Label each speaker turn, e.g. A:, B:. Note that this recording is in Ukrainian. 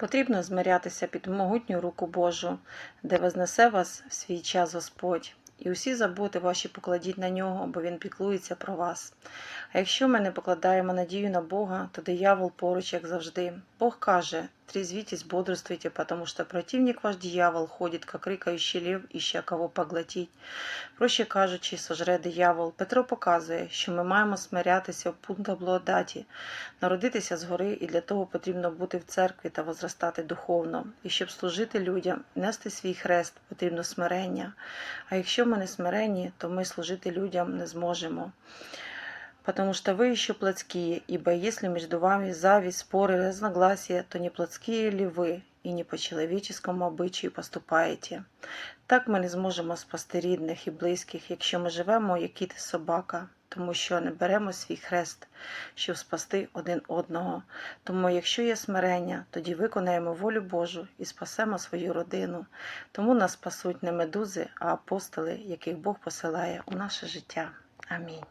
A: Потрібно змирятися під могутню руку Божу, де вознесе вас в свій час Господь. І усі заботи ваші покладіть на нього, бо він піклується про вас. А якщо ми не покладаємо надію на Бога, то диявол поруч, як завжди. Бог каже: трезвитесь, бодрствуйте, потому что противник ваш дьявол ходит, как рикающий лев, ища кого поглотить. Проще кажучи, сожре диявол. Петро показує, що ми маємо смирятися в пунктах благодаті, народитися згори, і для того потрібно бути в церкві та возростати духовно. І щоб служити людям, нести свій хрест, потрібно смирення. А якщо ми не смиренні, то ми служити людям не зможемо. Потому что вы еще плотские, ибо если между вами зависть, споры, разногласия, то не плотские ли ви і не по человеческому обичаю поступаєте. Так ми не зможемо спасти рідних і близьких, якщо ми живемо, як кіт і собака, тому що не беремо свій хрест, щоб спасти один одного. Тому, якщо є смирення, тоді виконаємо волю Божу і спасемо свою родину. Тому нас спасуть не медузи, а апостоли, яких Бог посилає у наше життя. Амінь.